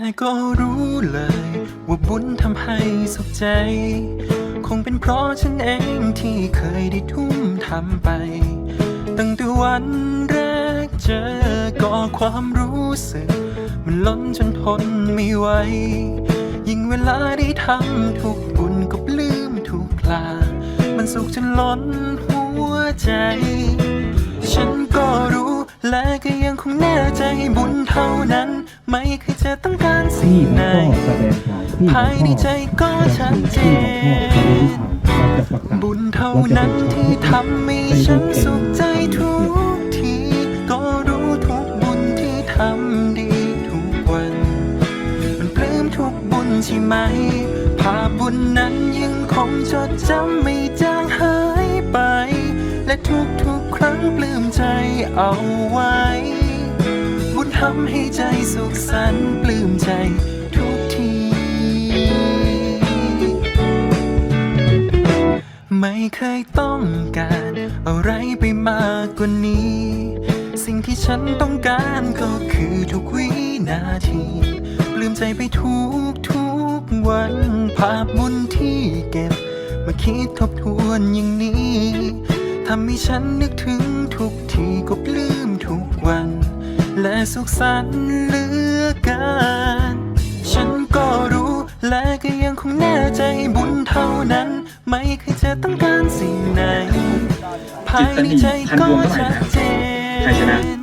แต่ก็รู้เลย ว่าบุญทำให้สุขใจ คงเป็นเพราะฉันเองที่เคยได้ทุ่มทำไป ตั้งแต่วันแรกเจอก็ความรู้สึก มันล้นจนทนไม่ไหว ยิ่งเวลาได้ทำทุกบุญก็ปลื้มทุกลา มันสุขจนล้นหัวใจ ฉันก็รู้และก็ยังคงแน่ใจบุญเท่านั้น ไม่เคยจะต้องการสิ่งพี่ไหนก็แสดงข่าวพี่ภายในใจก็ชัดเจนเราจะประกาศบุญเท่านั้นที่ทำให้ฉันสุขใจทุกที ก็รู้ทุกบุญที่ทำดีทุกวัน มันปลื้มทุกบุญใช่ไหม ภาพบุญนั้นยังคงจดจำไม่จางหายไป และทุกๆครั้งปลื้มใจเอาไว้บุญทำให้ใจสุขสันต์ปลื้มใจทุกที ไม่เคยต้องการอะไรไปมากกว่านี้ สิ่งที่ฉันต้องการก็คือทุกวินาที ปลื้มใจไปทุกทุกวัน ภาพบุญที่เก็บ มาคิดทบทวนอย่างนี้ทำให้ฉันนึกถึงทุกทีก็ปลื้ม และสุขสันต์เหลือเกินฉันก็รู้และก็ยังคงแน่ใจบุญเท่านั้น ไม่เคยจะต้องการสิ่งไหนภายในใจก็ชัดเจน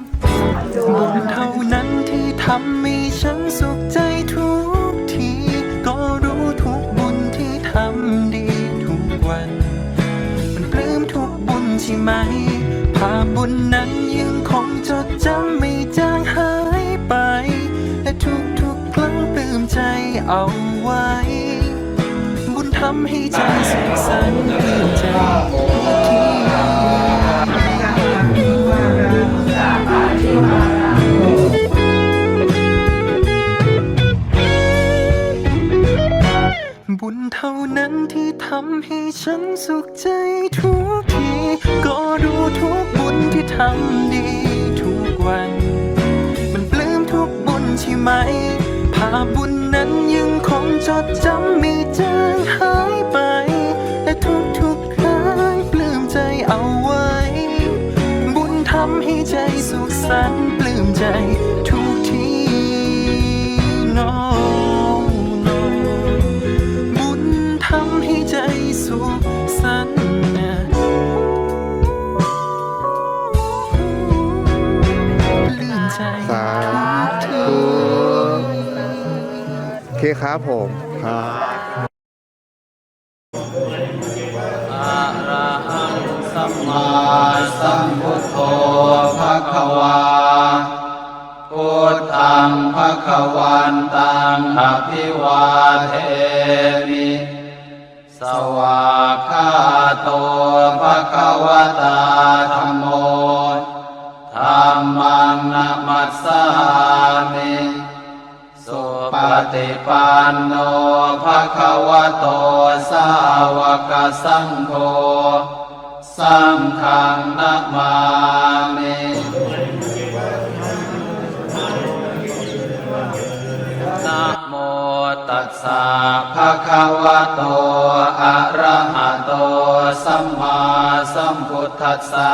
บุญเท่านั้นที่ทำให้ฉันสุขใจทุกที ก็รู้ทุกบุญที่ทำดีทุกวัน มันปลื้มทุกบุญใช่ไหมภาพบุญนั้นยังคงจดจำ เอาไว้บุญทำให้ใจสุขสันต์ใจทุกทีบุญเท่านั้นที่ทำให้ฉันสุขใจทุกที ก็รู้ทุกบุญที่ทำดีทุกวัน มันปลื้มทุกบุญใช่ไหมภาบุญ นั้นยังคงจดจำไม่จางหายไป และทุกทุกครั้งปลื้มใจเอาไว้ บุญทำให้ใจสุขสันต์ปลื้มใจทุกทีน้องบุญทำให้ใจสุข ครับผมครับอะระหังสัมมาสัมพุทโธภะคะวาพุทธังภะคะวันตังอภิวาเทมิสวากขาโตภะคะวตาธัมโมธัมมังนะมัสสามิ ปฏิปันโนภะคะวะโตสาวกสังโฆสังฆังนะมามินะโมตัสสะภะคะวะโตอะระหะโตสัมมาสัมพุทธัสสะ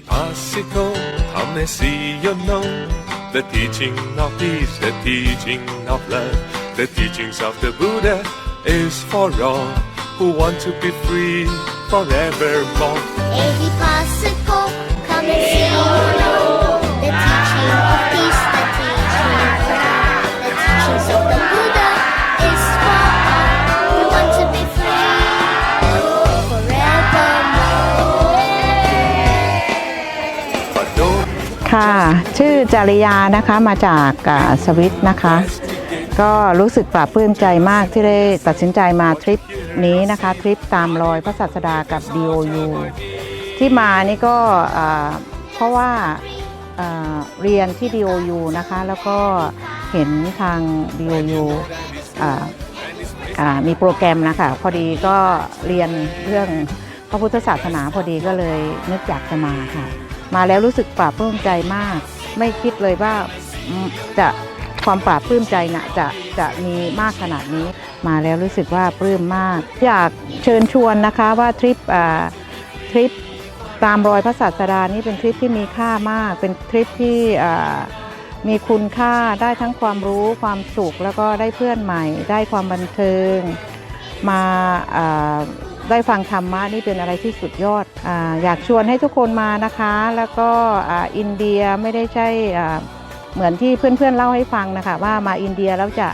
passico, come see you know the teaching of peace, the teaching of love, the teachings of the Buddha is for all who want to be free forevermore. Ehi come and see ค่ะ ชื่อจริยานะคะมาจากอ่าสวิตนะคะ ก็รู้สึกปลาบปลื้มใจมากที่ได้ตัดสินใจมาทริปนี้นะคะ ทริปตามรอยพระศาสดากับ DOU ที่มานี่ก็เพราะว่าเรียนที่ DOU นะคะ แล้วก็เห็นทาง DOU มีโปรแกรมนะคะ พอดีก็เรียนเรื่องพระพุทธศาสนาพอดีก็เลยนึกอยากจะมาค่ะ มาแล้วรู้สึกปลาบปลื้มใจมาก ไม่คิดเลยว่าจะความปลาบปลื้มใจน่ะจะจะมีมากขนาดนี้ มาแล้วรู้สึกว่าปลื้มมาก อยากเชิญชวนนะคะว่าทริปอ่าทริปตามรอยพระศาสดานี่เป็นทริปที่มีค่ามาก เป็นทริปที่อ่ามีคุณค่าได้ทั้งความรู้ความสุขแล้วก็ได้เพื่อนใหม่ ได้ความบันเทิงมาอ่า ได้ฟังธรรมะนี่เป็นอะไรที่สุดยอดออยากชวนให้ทุกคนมานะคะ แล้วก็อินเดียไม่ได้ใช่เหมือนที่เพื่อนๆเล่าให้ฟังนะคะ ว่ามาอินเดียแล้วจะ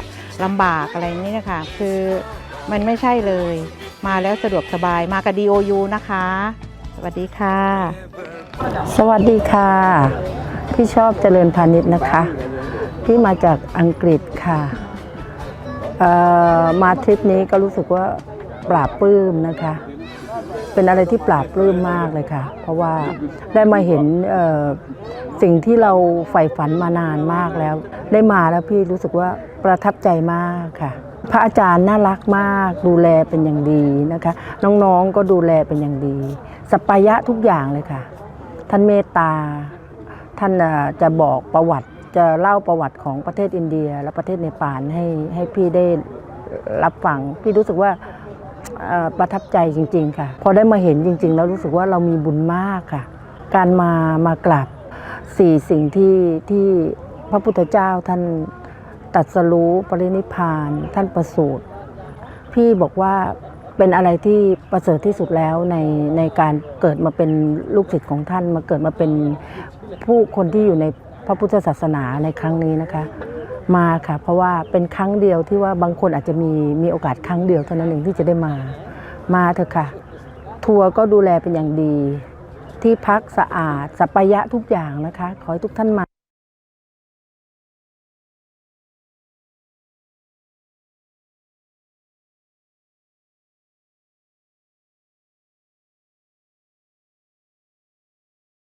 ลำบากอะไรนี้นะคะคือมันไม่ใช่เลย มาแล้วสะดวกสบายมากับ DOU นะคะ สวัสดีค่ะ สวัสดีค่ะ พี่ชอบเจริญพาณิชย์นะคะพี่มาจากอังกฤษค่ะมาทริปนี้ก็รู้สึกว่า ปราบปลื้มนะคะ เป็นอะไรที่ปราบปลื้มมากเลยค่ะ เพราะว่าได้มาเห็นสิ่งที่เราใฝ่ฝันมานานมากแล้ว ได้มาแล้วพี่รู้สึกว่าประทับใจมากค่ะ พระอาจารย์น่ารักมาก ดูแลเป็นอย่างดีนะคะ น้องๆก็ดูแลเป็นอย่างดีสปายะทุกอย่างเลยค่ะ ท่านเมตตา ท่านจะบอกประวัติจะเล่าประวัติของประเทศอินเดีย และประเทศเนปาลให้ให้พี่ได้รับฟัง พี่รู้สึกว่า ประทับใจจริง ๆ ค่ะ พอได้มาเห็นจริง ๆ แล้วรู้สึกว่าเรามีบุญมากค่ะ การมามากราบสี่สิ่งที่ที่พระพุทธเจ้าท่านตัดสรู้ปรินิพาน ท่านประสูติ พี่บอกว่าเป็นอะไรที่ประเสริฐที่สุดแล้วในในการเกิดมาเป็นลูกศิษย์ของท่านมาเกิดมาเป็นผู้คนที่อยู่ในพระพุทธศาสนาในครั้งนี้นะคะ มาค่ะ เพราะว่าเป็นครั้งเดียวที่ว่าบางคนอาจจะมีมีโอกาสครั้งเดียวเท่านั้นเองที่จะได้มา มาเถอะค่ะ ทัวร์ก็ดูแลเป็นอย่างดี ที่พักสะอาดสัปปายะทุกอย่างนะคะ ขอให้ทุกท่านมา